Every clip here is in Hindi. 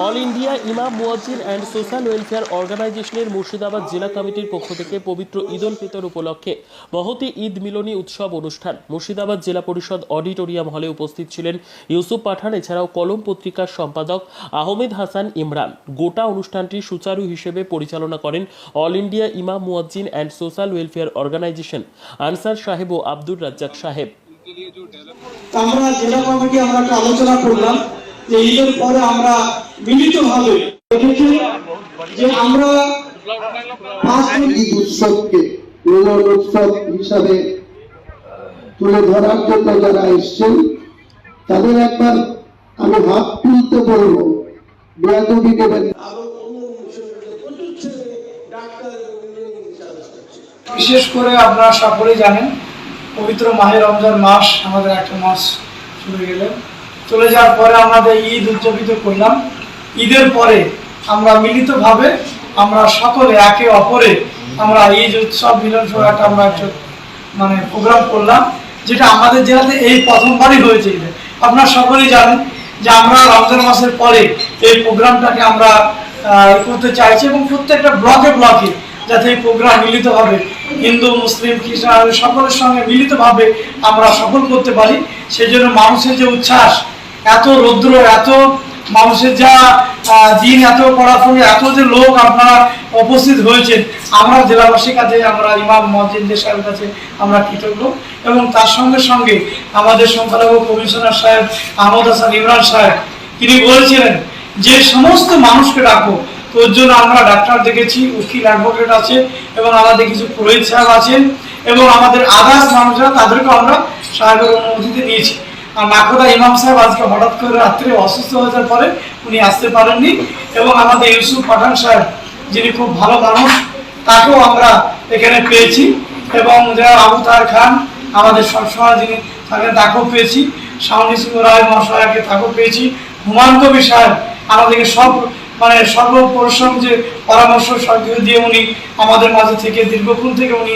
All India Imam Muazzin and social welfare অর্গানাইজেশনের মুর্শিদাবাদ জেলা কমিটির পক্ষ থেকে পবিত্র ঈদ উল ফিতর উপলক্ষে মহতি ঈদ মিলনী উৎসব অনুষ্ঠান। মুর্শিদাবাদ জেলা পরিষদ অডিটোরিয়াম হলে উপস্থিত ছিলেন ইউসুফ পাঠান, এছাড়াও কলম পত্রিকার সম্পাদক আহমেদ হাসান ইমরান। গোটা অনুষ্ঠানটি সুচারু হিসেবে পরিচালনা করেন all India Imam Muazzin and social welfare organisation, Ansar সাহেব ও আব্দুর রাজ্জাক সাহেব। আমরা জেলা কমিটি আমরা একটা আলোচনা করলাম। যে ঈদের পরে আমরা মিলিতভাবে দেখেছি যে আমরা ঈদ উৎসবকে মিলন উৎসব হিসাবে তুলে ধরার জন্য যারা এসছেন তাদের একবার আমি হাত তুলতে বলব বেয়াদবি দেবেন বিশেষ করে আপনারা সকলে জানেন পবিত্র মাহে রমজান মাস আমাদের একটা মাস চলে গেলে। চলে যাওয়ার পরে আমাদের ঈদ উদযাপিত করলাম, ঈদের পরে আমরা মিলিতভাবে আমরা সকলে একে অপরে আমরা ঈদ উৎসব, মিলন একটা আমরা একটা মানে প্রোগ্রাম করলাম, যেটা আমাদের জেলাতে এই প্রথমবারই হয়েছে। আপনারা সকলেই জানেন যে আমরা রমজান মাসের পরে এই প্রোগ্রামটাকে আমরা করতে চাইছি এবং প্রত্যেকটা ব্লকে ব্লকে যাতে এই প্রোগ্রাম মিলিতভাবে হিন্দু, মুসলিম, খ্রিস্টান, সকলের সঙ্গে মিলিতভাবে আমরা সফল করতে পারি সেই জন্য মানুষের যে উচ্ছ্বাস এত রৌদ্র এত মানুষের যা দিন, এত পড়াশুনো, এত যে লোক আপনারা উপস্থিত হয়েছেন, আমরা জেলাবাসীর কাছে, আমরা ইমাম মসজিদের সাহেবের কাছে আমরা কৃতজ্ঞ। এবং তার সঙ্গে সঙ্গে আমাদের সংখ্যালঘু কমিশনার সাহেব আহমদ হাসান ইমরান সাহেব, তিনি বলেছিলেন, যে সমস্ত মানুষকে ডাকো, তোর জন্য আমরা ডাক্তার দেখেছি, উকিল অ্যাডভোকেট আছে, এবং আমাদের কিছু পুরোহিত সাহেব আছেন, এবং আমাদের আদার্স মানুষরা তাদেরকে আমরা সাহেবের অনুমতিতে নিয়েছি। আর নাকোদা ইমাম সাহেব আজকে হঠাৎ করে রাত্রে অসুস্থ হয়ে যাওয়ার পরে উনি আসতে পারেননি এবং আমাদের ইউসুফ পাঠান সাহেব, যিনি খুব ভালো মানুষ, তাকেও আমরা এখানে পেয়েছি এবং যারা আবু তার খান, আমাদের সবসময় যিনি থাকেন তাকেও পেয়েছি। শাওনি সিংহ রায় মহাশয়কে তাকেও পেয়েছি। হুমায়ুন কবির সাহেব, আমাদেরকে সব মানে সর্বপরিশ্রম যে পরামর্শ দিয়ে উনি আমাদের মাঝে থেকে দীর্ঘক্ষণ থেকে উনি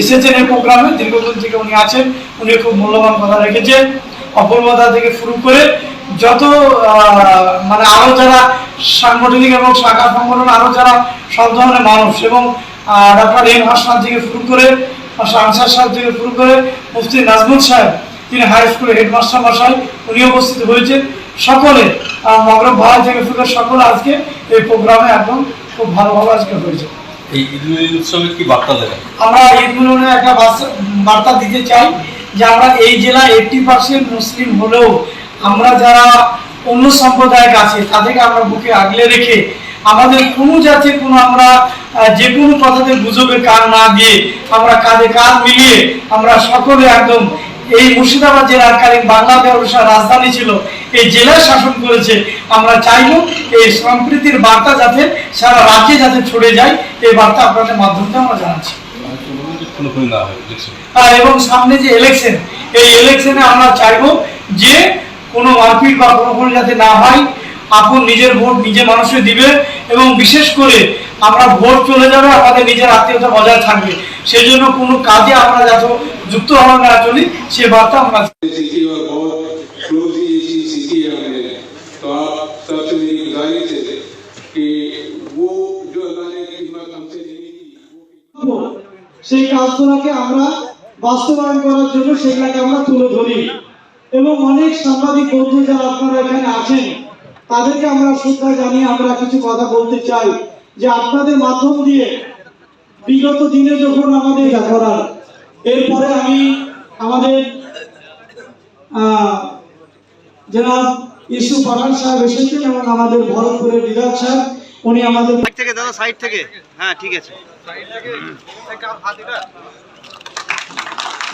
এসেছেন এই প্রোগ্রামে, দীর্ঘক্ষণ থেকে উনি আছেন। উনি খুব মূল্যবান কথা রেখেছেন। অপূর্বতা থেকে শুরু করে যত মানে আরও যারা সাংগঠনিক এবং শাখা সংগঠন আরও যারা সব ধরনের মানুষ এবং ডক্টর এম হাসান থেকে শুরু করে আনসার সাহেব থেকে শুরু করে মুফতি নাজমুল সাহেব তিনি হাই স্কুলের হেডমাস্টার মশাই উনি উপস্থিত হয়েছেন। সকলে মগরব ভাই থেকে শুরু করে সকলে আজকে এই প্রোগ্রামে একদম খুব ভালোভাবে আজকে হয়েছে। এই ঈদ উৎসবে কি বার্তা দেবেন? আমরা ঈদ মিলনে একটা বার্তা দিতে চাই। যে আমরা এই জেলা এইটটি পার্সেন্ট মুসলিম হলেও আমরা যারা অন্য সম্প্রদায়ের আছে, তাদেরকে আমরা বুকে আগলে রেখে আমাদের কোনো জাতি, কোনো আমরা যে কোনো কথাতে গুজবের কান না দিয়ে আমরা কাঁধে কাঁধ মিলিয়ে আমরা সকলে একদম এই মুর্শিদাবাদ জেলার কালীন বাংলাদেশ রাজধানী ছিল, এই জেলায় শাসন করেছে। আমরা চাইব এই সম্প্রীতির বার্তা যাতে সারা রাজ্যে যাতে ছড়ে যায়, এই বার্তা আপনাদের মাধ্যমে আমরা জানাচ্ছি। খুলে না হয় আর এবং সামনে যে ইলেকশন এই ইলেকশনে আমরা চাইব যে কোনো মারপিট বা কোনো কোনো যাতে না হয়, আপন নিজের ভোট নিজে মানুষে দিবে এবং বিশেষ করে আমরা ভোট চলে যাবে, আমাদের নিজের আত্মীয়তা বজায় থাকবে। সেই জন্য কোনো কাজে আমরা যাতে যুক্ত হওয়ার না চলি, সে বার্তা আমরা সেই কাজগুলোকে আমরা বাস্তবায়ন করার জন্য সেগুলোকে আমরা তুলে ধরি। এবং অনেক সাংবাদিক বন্ধু যারা আপনারা এখানে আছেন, তাদেরকে আমরা শ্রদ্ধা জানিয়ে আমরা কিছু কথা বলতে চাই। যে আপনাদের মাধ্যম দিয়ে বিগত দিনে যখন আমাদের করার, এরপরে আমি আমাদের জনাব ইসু পাঠান সাহেব এসেছেন এবং আমাদের ভরতপুরের বিধায়ক সাহেব উনি আমাদের সাইড থেকে দাদা সাইড থেকে। হ্যাঁ ঠিক আছে।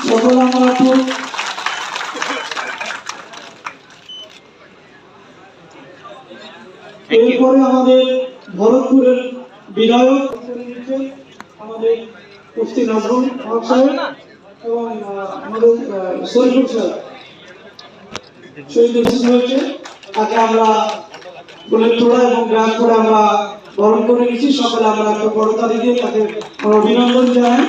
সকল আমরা এরপরে আমাদের ভরতপুরের বিধায়ক আমাদের মুফতি নাজরুল হক সাহেব এবং আমাদের শরীফুল সাহেব শহীদ উপস্থিত হয়েছে তাকে আমরা বলে তোলা এবং গ্রাস করে আমরা বরণ করে নিচ্ছি সকালে আমরা একটা বড় তারিখ তাকে অভিনন্দন জানাই।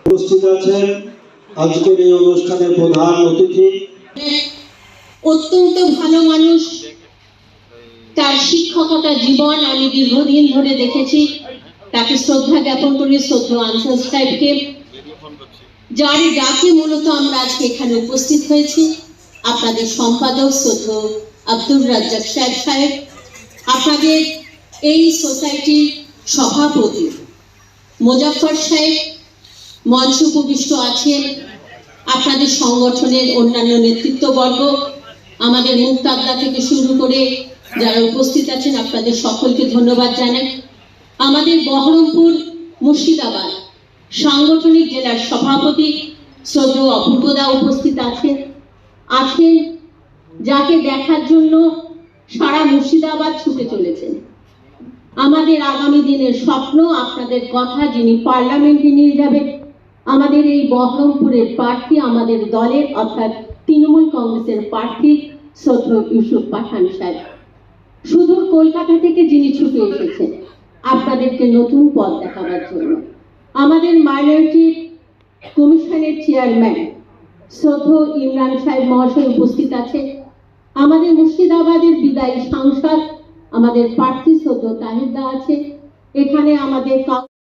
উপস্থিত আছেন আজকের এই অনুষ্ঠানের প্রধান অতিথি অত্যন্ত ভালো মানুষ। তার শিক্ষকতা জীবন আমি দীর্ঘদিন ধরে দেখেছি। তাকে শ্রদ্ধা জ্ঞাপন করি, শ্রদ্ধা আনসার সাহেবকে যার ডাকে মূলত আমরা আজকে এখানে উপস্থিত হয়েছি। আপনাদের সম্পাদক শ্রদ্ধ আব্দুর রাজ্জাক সাহেব সাহেব, আপনাদের এই সোসাইটির সভাপতি মোজাফর সাহেব, মঞ্চ উপবিষ্ট আছেন। আপনাদের সংগঠনের অন্যান্য নেতৃত্ববর্গ আমাদের মুক্তাবদা থেকে শুরু করে যারা উপস্থিত আছেন, আপনাদের সকলকে ধন্যবাদ জানাই। আমাদের বহরমপুর মুর্শিদাবাদ সাংগঠনিক জেলার সভাপতি শ্রদ্ধেয় অপূর্বদা উপস্থিত আছেন। আছেন যাকে দেখার জন্য সারা মুর্শিদাবাদ ছুটে চলেছেন। আমাদের আগামী দিনের স্বপ্ন আপনাদের কথা যিনি পার্লামেন্টে নিয়ে যাবেন, আমাদের এই বহরমপুরের প্রার্থী, আমাদের দলের অর্থাৎ তৃণমূল কংগ্রেসের প্রার্থী শ্রদ্ধ ইউসুফ পাঠান সাহেব সুদূর কলকাতা থেকে যিনি ছুটে এসেছেন আপনাদেরকে নতুন পথ দেখাবার জন্য আমাদের মাইনরিটি কমিশনের চেয়ারম্যান শ্রদ্ধ ইমরান সাহেব মহাশয় উপস্থিত আছে আমাদের মুর্শিদাবাদের বিদায়ী সাংসদ আমাদের প্রার্থী শ্রদ্ধ তাহিদা আছে এখানে আমাদের কাউ-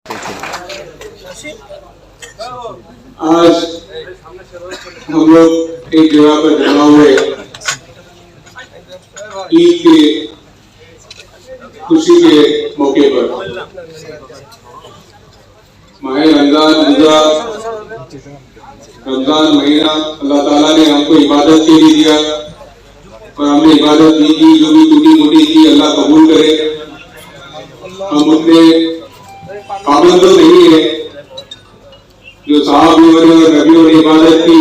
आज हम लोग एक जगह पर जमा हुए ईद के खुशी के मौके पर। माह रमज़ान गुजरा रमज़ान महीना अल्लाह ताला ने हमको इबादत के लिए दिया और हमने इबादत भी की जो भी टूटी मोटी थी अल्लाह कबूल करे। हम उतने पाबंद तो नहीं है। जो साहबियों ने और नबियों ने इबादत की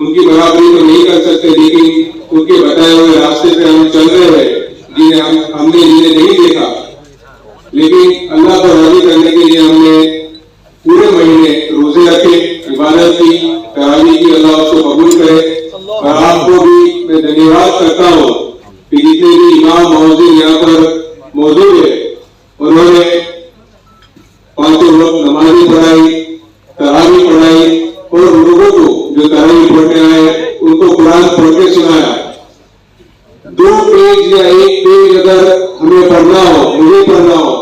उनकी बराबरी तो नहीं कर सकते, लेकिन उनके बताए हुए रास्ते पे हम चल रहे हैं, जिन्हें हम हमने जिन्हें नहीं देखा। लेकिन 我们这边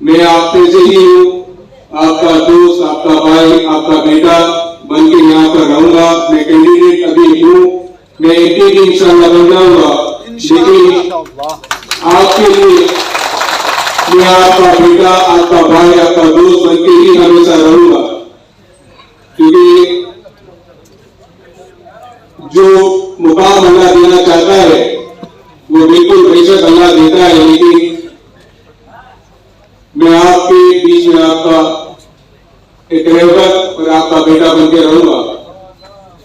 मैं आप में से ही। हूँ आपका दोस्त आपका भाई आपका बेटा बन के यहाँ पर रहूँगा। मैं कैंडिडेट अभी हूँ। मैं एक भी इंशाल्लाह बन जाऊँगा। लेकिन आपके लिए मैं आपका बेटा आपका भाई आपका दोस्त बन के ही हमेशा रहूँगा। क्योंकि जो मुकाम अल्लाह देना चाहता है वो बिल्कुल बेशक अल्लाह देता है लेकिन एक बीच में आपका एक रहकर और आपका बेटा बनकर रहूंगा।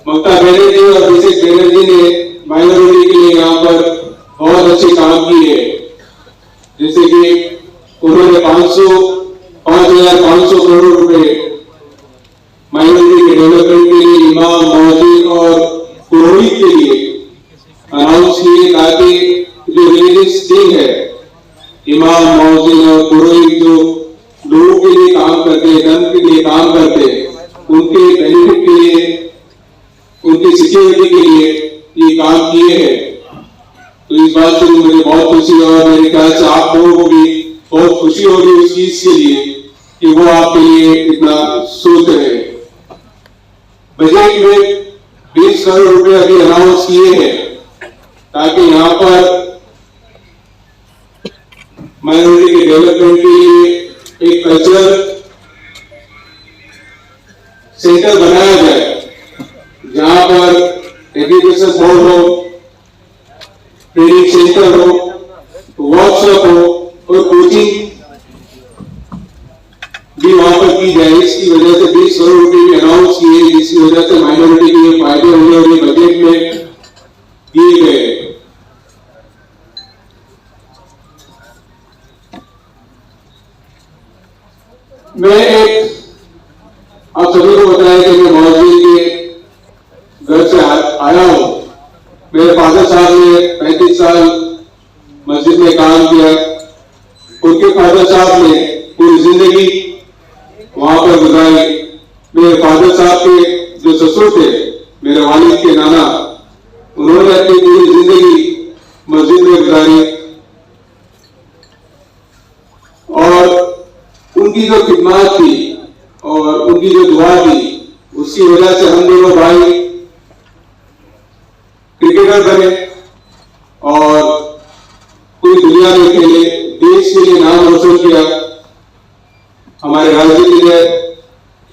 ममता बनर्जी और अभिषेक बनर्जी ने उनके बेनिफिट के लिए, उनकी सिक्योरिटी के लिए ये काम किए हैं। तो इस बात से मुझे बहुत खुशी और मेरे ख्याल से आप लोगों को भी बहुत खुशी होगी उस चीज़ के लिए कि वो आपके लिए इतना सोच रहे हैं। बजट में बीस करोड़ रुपए अभी अनाउंस किए हैं, ताकि यहाँ पर माइनॉरिटी के डेवलपमेंट के लिए एक कल्चरल सेंटर बनाया जाए, जहाँ पर एजुकेशन बोर्ड हो ट्रेनिंग सेंटर हो वर्कशॉप हो और कोचिंग भी वहाँ पर की जाए। इसकी वजह से बीस करोड़ रुपए भी अनाउंस किए, जिसकी वजह से माइनॉरिटी के फ़ायदे होंगे और ये बजट में पैंतीस साल मस्जिद में काम किया उनके फादर साहब ने पूरी ज़िंदगी वहाँ पर गुजारी। मेरे फादर साहब के जो ससुर थे, मेरे वालिद के नाना, उन्होंने अपनी पूरी ज़िंदगी मस्जिद में गुजारी। और उनकी जो खिदमात थी और उनकी जो दुआ थी, उसकी वजह से हम दोनों भाई क्रिकेटर बने और पूरी दुनिया में खेले के लिए नाम रोशन किया हमारे राज्य के लिए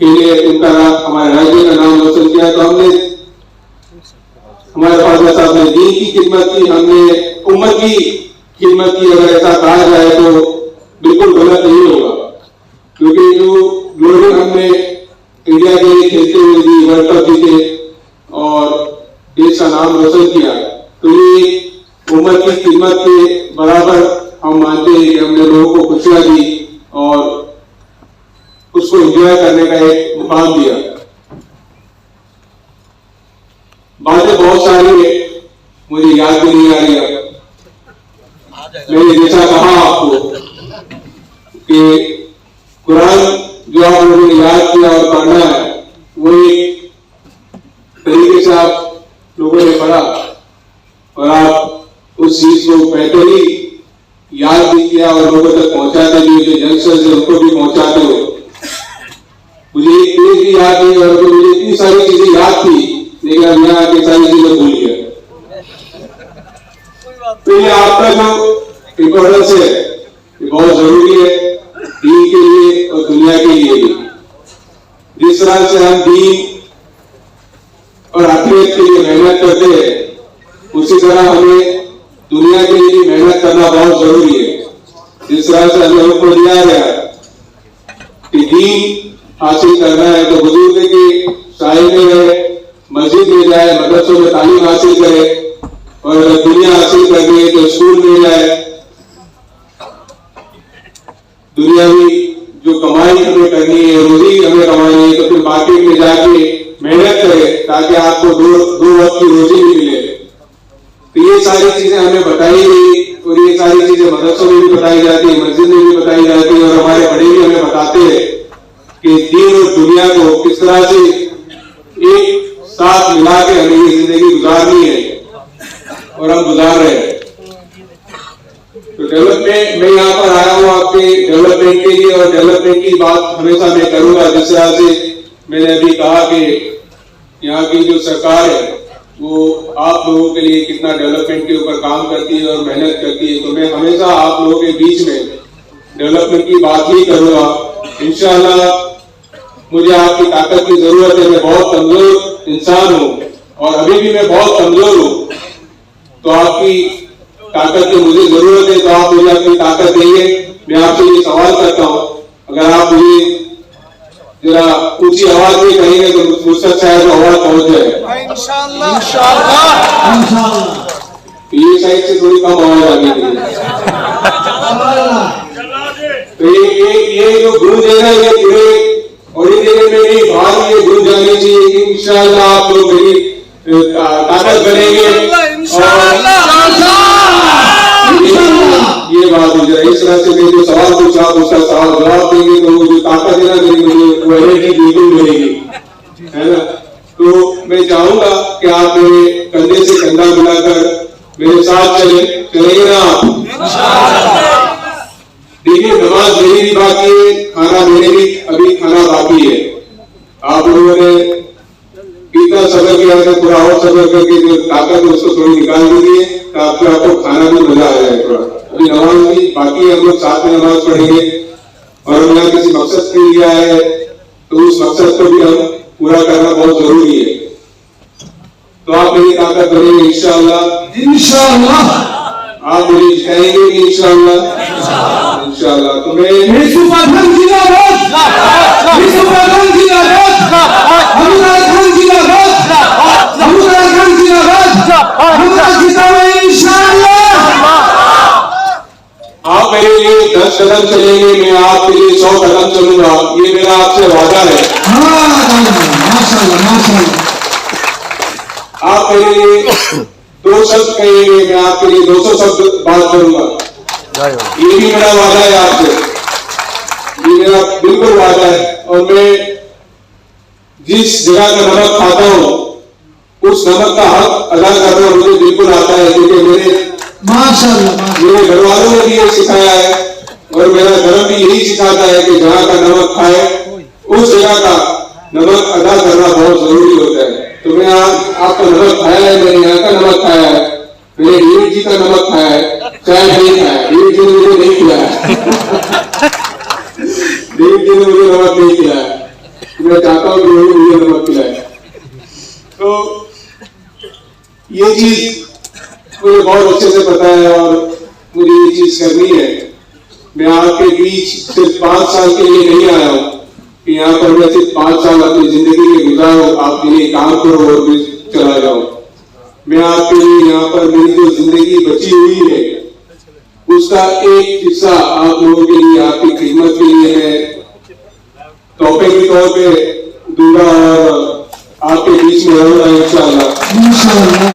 खेले उनका नाम, हमारे राज्य का नाम रोशन किया तो हमने, हमारे फादर साहब ने दीन की खिदमत की, हमने उम्मत की खिदमत की, अगर ऐसा कहा जाए तो बिल्कुल गलत नहीं होगा। क्योंकि जो ग्लोरी हमने इंडिया के लिए खेलते हुए दी वर्ल्ड कप जीते और देश का नाम रोशन किया तो ये उम्मत की खिदमत के बराबर हम मानते हैं कि हमने लोगों को खुशियाँ दी और उसको एंजॉय करने का एक मुकाम दिया। बातें बहुत सारी है, मुझे याद भी नहीं आ रही मैंने जैसा कहा आपको कि कुरान जो आप लोगों ने याद किया और पढ़ना है, वो एक तरीके से आप लोगों ने पढ़ा और आप उस चीज़ को बेहतरी याद भी किया और लोगों तक पहुंचाते भी जो यंगस्टर्स है उनको भी पहुंचाते हो मुझे एक पेज भी याद नहीं और तो मुझे इतनी सारी चीज़ें याद थी, लेकिन अब यहाँ आके सारी चीज़ें भूल गया। तो ये आपका जो इम्पोर्टेंस है, ये बहुत ज़रूरी है दीन के लिए और दुनिया के लिए भी। जिस तरह से हम दीन और आखिरत के लिए मेहनत करते हैं, उसी तरह हमें दुनिया के लिए मेहनत करना बहुत ज़रूरी है। जिस तरह से हम लोगों को दिया गया कि दीन हासिल करना है तो बुज़ुर्ग की शाही में रहे मस्जिद में जाए, मदरसों में तालीम हासिल करे और दुनिया हासिल करनी है तो स्कूल में जाए। दुनियावी जो कमाई हमें करनी है, रोजी हमें कमानी है तो फिर मार्केट में जाके मेहनत करे, ताकि आपको दो दो वक्त की रोजी भी मिले। तो ये सारी चीज़ें हमें बताई गई, और ये सारी चीज़ें मदरसों में भी बताई जाती है, मस्जिद में भी बताई जाती है, और हमारे बड़े भी हमें बताते हैं कि दीन और दुनिया को किस तरह से एक साथ मिला के हमें ये ज़िंदगी गुजारनी है, और हम गुजार रहे हैं। तो डेवलपमेंट मैं यहाँ पर आया हूँ आपके डेवलपमेंट के लिए, और डेवलपमेंट की बात हमेशा मैं करूँगा, जिस तरह से मैंने अभी कहा कि यहाँ की जो सरकार है वो आप लोगों के लिए कितना डेवलपमेंट के ऊपर काम करती है और मेहनत करती है तो मैं हमेशा आप लोगों के बीच में डेवलपमेंट की बात ही करूँगा। इंशाल्लाह, मुझे आपकी ताकत की ज़रूरत है, मैं बहुत कमज़ोर इंसान हूँ और अभी भी मैं बहुत कमज़ोर हूँ। तो आपकी ताकत की मुझे ज़रूरत है तो आप मुझे अपनी ताकत देंगे। मैं आपसे ये सवाल करता हूँ, अगर आप मुझे जरा ऊँची आवाज़ में कहेंगे तो मुस्तक साहब शायद हवा आवाज़ पहुँच जाए तो ये साइड से थोड़ी कम आवाज़ आ गई तो ये ये ये जो गुरु है ना ये पूरे और ये देने में नहीं भाग ये गुरु जानी चाहिए इंशाल्लाह आप लोग मेरी अ, ता- ताकत बनेंगे और ये बात हो जाए इस तरह से मैं जो सवाल पूछा आप उसका सवाल जवाब देंगे तो वो जो ताकत है ना मेरी मुझे वो एनर्जी बिल्कुल मिलेगी है ना तो मैं चाहूँगा कि आप मेरे कंधे से कंधा मिलाकर मेरे साथ चले चलेंगे ना आप देखिए नमाज़ मेरी भी बाकी है खाना मेरे भी खाना बाकी है। आप लोगों ने कितना सफ़र किया है पूरा और सफ़र करके जो ताकत है उसको थोड़ी निकाल दीजिए, ताकि आपको खाना भी मज़ा आ जाए थोड़ा। अभी नमाज़ भी बाकी हम लोग साथ में नमाज़ पढ़ेंगे। और हम यहाँ किसी मकसद के लिए आए हैं तो उस मकसद को भी हम पूरा करना बहुत ज़रूरी है। तो आप मेरी ताकत बनेंगे इंशाल्लाह इंशाल्लाह आप मुझे जिताएँगे भी इंशाल्लाह इंशाल्लाह तो मैं यीशु प्रधान जिंदाबाद। यीशु प्रधान जिंदाबाद। हमरा खान जिंदाबाद। हमरा खान जिंदाबाद। हमरा जितावे इंशाल्लाह। आप मेरे लिए दस कदम चलेंगे मैं आपके लिए सौ कदम चलूँगा। ये मेरा आपसे वादा है हाँ माशाल्लाह माशाल्लाह। आप मेरे लिए दो शब्द कहेंगे मैं आपके लिए दो सौ शब्द बात करूँगा। ये भी मेरा वादा है आपसे। ये मेरा बिल्कुल वादा है। और मैं जिस जगह का नमक खाता हूँ उस नमक का हक अदा करना मुझे बिल्कुल आता है क्योंकि मेरे मेरे घर वालों ने भी ये सिखाया है और मेरा धर्म भी यही सिखाता है कि जहाँ का नमक खाए उस जगह का नमक अदा करना बहुत ज़रूरी होता है। तो आपका नमक खाया है मैंने यहाँ का नमक खाया है। मैंने डेविड जी का नमक खाया है। चाय नहीं खाया। डेविड जी ने मुझे नहीं खिलाया डेविड जी ने मुझे नमक नहीं खिलाया मैं चाहता हूँ कि वही मुझे नमक खिलाए तो ये चीज़ मुझे बहुत अच्छे से पता है और मुझे ये चीज़ करनी है। मैं आपके बीच सिर्फ़ पाँच साल के लिए नहीं आया हूँ। कि यहाँ पर मैं सिर्फ़ पाँच साल अपनी ज़िंदगी में गुजारो आपके लिए काम करो और फिर चला जाऊँ मैं आपके लिए यहाँ पर मेरी जो ज़िंदगी बची हुई है, उसका एक हिस्सा आप लोगों के लिए, आपकी खिदमत के लिए है। तोहफे के तौर पे दूँगा और आपके बीच में हो रहूँगा इंशाल्लाह। इंशाल्लाह।